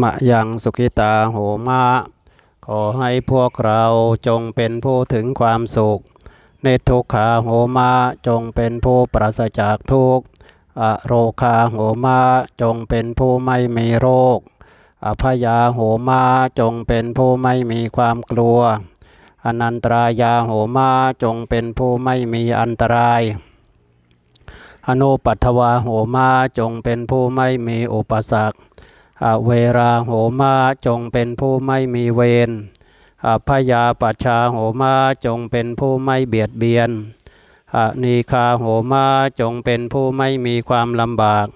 มะยังสุขิตาโหมะ ขอให้พวกเราจงเป็นผู้ถึงความสุขในทุกขาโหมะ จงเป็นผู้ปราศจากทุกข์อโรคาโหมะ จงเป็นผู้ไม่มีโรค อภยาโหมาจงเป็นผู้ไม่มีความกลัว อนันตรายาโหมาจงเป็นผู้ไม่มีอันตรายอนุปัทวาโหมาจงเป็นผู้ไม่มีอุปสรรค อเวราโหมาจงเป็นผู้ไม่มีเวรอพยาปัชชาโหมาจงเป็นผู้ไม่เบียดเบียนอนีคาโหมาจงเป็นผู้ไม่มีความลำบาก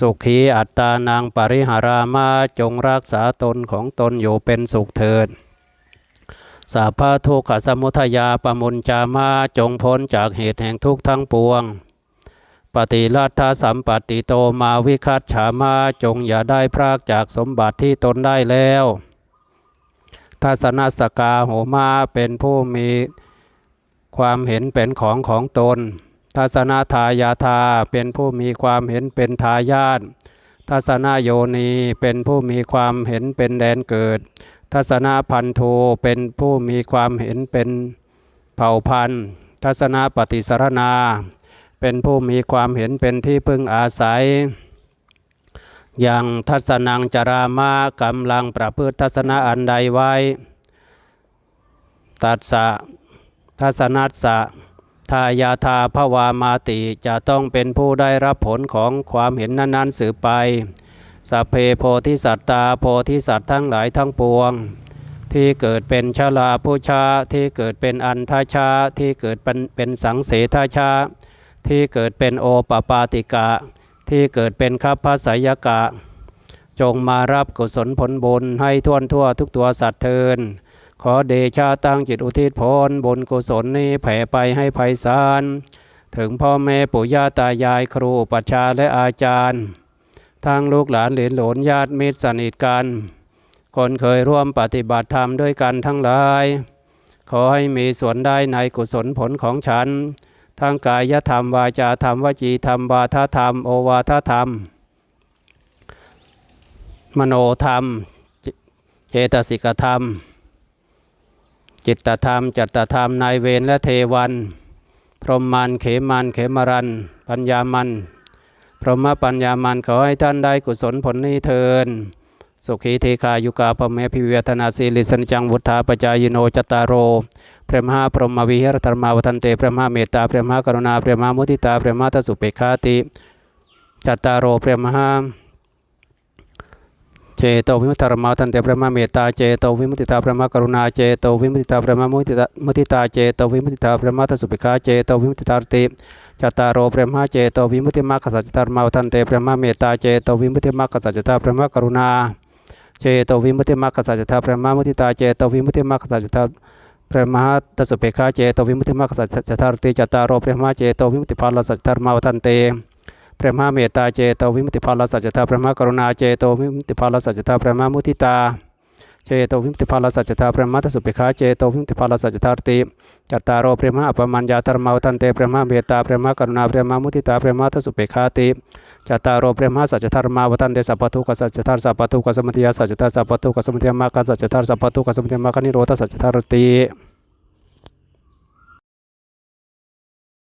สุขีอัตตานางปริหารามาจงรักษาตนของตนอยู่เป็นสุขเถิดสาพาทุกขสมุทยาปมุญจามาจงพ้นจากเหตุแห่งทุกข์ทั้งปวง ปฏิลัทธาสัมปติโตมาวิคัตฉามาจงอย่าได้พรากจากสมบัติที่ตนได้แล้วทัศนสกาโหมาเป็นผู้มีความเห็นเป็นของของตน ทัศนาทายาทาเป็นผู้มีความเห็นเป็นทายาท ทัศนาโยนีเป็นผู้มีความเห็นเป็นแดนเกิด ทัศนาพันธุเป็นผู้มีความเห็นเป็นเผ่าพันธุ์ ทัศนาปฏิสารนา เป็นผู้มีความเห็นเป็นที่พึ่งอาศัย อย่างทัศนังจารามากำลังประพฤติทัศนะอันใดไว้ ตัดสะทัศนัสสะทายาทาภวามาติจะต้องเป็นผู้ได้รับผลของความเห็นนั้นๆสืบไปสัพเพโพธิสัตตาโพธิสัตว์ทั้งหลายทั้งปวง ที่เกิดเป็นชาลาผู้ชาที่เกิดเป็นอันทาชาที่เกิดเป็นเป็นสังเสทาชา ที่เกิดเป็นโอปปาติกะ ที่เกิดเป็นคัพพสยกะ จงมารับกุศลผลบุญให้ท่วนทั่วทุกตัวสัตว์เทิน ขอเดชาตั้งจิตอุทิศผลบุญกุศลนี้แผ่ไปให้ไพศาลถึงพ่อแม่ปู่ย่าตายายครูปัชาและอาจารย์ทั้งลูกหลานเหลนหลนญาติมิตรสนิทกัน คนเคยร่วมปฏิบัติธรรมด้วยกันทั้งหลาย ขอให้มีส่วนได้ในกุศลผลของฉัน ทั้งกายธรรม วาจาธรรมวจีธรรมวาทธรรม โอวาทธรรม มโนธรรม เจตสิกธรรม จิตธรรม จัตธรรมนายเวรและเทวัน พรหมมันเขมันเขมรัน ปัญญามัน พรหมปัญญามันขอให้ท่านได้กุศลผลนี้เทิน สุขีเทคายุกาพเมพิเวทนาสีลิสนจังวุธาปจายโนจตารโรพระมหาพรหมวิหารธรรมาวันเตพระมหาเมตตาพระมหากรุณาพระมหามุทิตาพระมหาทสุเปคาติจตารโรพระมหาเจโตวิมุตตรมาทันเตพระมหาเมตตาเจโตวิมุติตาพระมหากรุณาเจโตวิมุติตาพระมหามุทิตามุทิตาเจโตวิมุติตาพระมหาทสุเปคาเจโตวิมุติตาติจตารโรพระมหาเจโตวิมุติมรรคสัจจตารมาวทันเตพระมหาเมตตาเจโตวิมุติมรรคสัจจตาพระมหากรุณา เจโตวิมุตติมรรคสัจจตาพระมหามุติตาเจโตวิมุตติมรรคสัจจตาพระมหาตสุเปคาเจโตวิมุตติมรรคสัจจตาติจตารโอพระมหาเจโตวิมุตติภาลสัจจตารมาวทันเตพระมหาเมตตาเจโตวิมุตติภาลสัจจตาพระมหากรุณาเจโตวิมุตติภาลสัจจตาพระมหามุติตา เจโตวิมุตติภาลสัจจตาพระมัตสุปิขาเจโตวิมุตติภาลสัจจตาติจัตตารโอพระมหาปมัญญาธรรมาวันเตพระมหาเมตตาพระมหากรุณาพระมหามุติตาพระมหาทสุปิขาติจัตตารโรเปรมสัจจธรรมาวัตันเตสัพพทุกสัจจธรสัพพทุกสมุทัยสัจจธรสัพพทุกสมุทัยมรรคสัจจธรสัพพทุกสมุทัยมรรคนิโรธสัจจธรติ